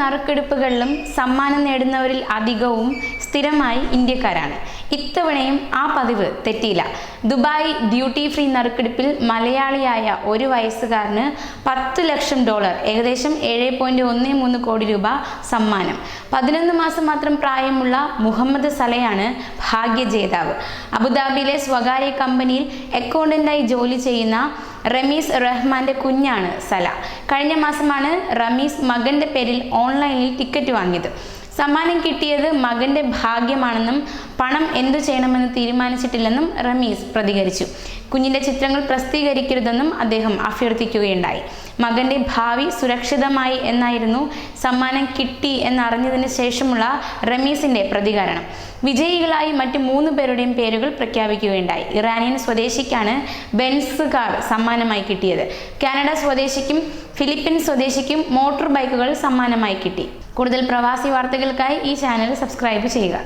നറുക്കെടുപ്പുകളിലും സമ്മാനം നേടുന്നവരിൽ അധികവും സ്ഥിരമായി ഇന്ത്യക്കാരാണ്. ഇത്തവണയും ആ പതിവ് തെറ്റിയില്ല. ദുബായ് ഡ്യൂട്ടി ഫ്രീ നറുക്കെടുപ്പിൽ മലയാളിയായ ഒരു വയസ്സുകാരന് പത്ത് ലക്ഷം ഡോളർ ഏകദേശം ഏഴ് പോയിന്റ് ഒന്ന് മൂന്ന് കോടി രൂപ സമ്മാനം. പതിനൊന്ന് മാസം മാത്രം പ്രായമുള്ള മുഹമ്മദ് സലയാണ് ഭാഗ്യ ജേതാവ് അബുദാബിയിലെ സ്വകാര്യ കമ്പനിയിൽ അക്കൗണ്ടന്റായി ജോലി ചെയ്യുന്ന റമീസ് റഹ്മാന്റെ കുഞ്ഞാണ് സല. കഴിഞ്ഞ മാസമാണ് റമീസ് മകന്റെ പേരിൽ ഓൺലൈനിൽ ടിക്കറ്റ് വാങ്ങിയത്. സമ്മാനം കിട്ടിയത് മകന്റെ ഭാഗ്യമാണെന്നും പണം എന്തു ചെയ്യണമെന്ന് തീരുമാനിച്ചിട്ടില്ലെന്നും റമീസ് പ്രതികരിച്ചു. കുഞ്ഞിന്റെ ചിത്രങ്ങൾ പ്രസിദ്ധീകരിക്കരുതെന്നും അദ്ദേഹം അഭ്യർത്ഥിക്കുകയുണ്ടായി. മകന്റെ ഭാവി സുരക്ഷിതമായി എന്നായിരുന്നു സമ്മാനം കിട്ടി എന്നറിഞ്ഞതിന് ശേഷമുള്ള റമീസിന്റെ പ്രതികരണം. വിജയികളായി മറ്റ് മൂന്ന് പേരുടെയും പേരുകൾ പ്രഖ്യാപിക്കുകയുണ്ടായി. ഇറാനിയൻ സ്വദേശിക്കാണ് ബെൻസ് കാർ സമ്മാനമായി കിട്ടിയത്. കാനഡ സ്വദേശിക്കും ഫിലിപ്പീൻ സ്വദേശിക്കും മോട്ടോർ ബൈക്കുകൾ സമ്മാനമായി കിട്ടി. കൂടുതൽ പ്രവാസി വാർത്തകൾക്കായി ഈ ചാനൽ സബ്സ്ക്രൈബ് ചെയ്യുക.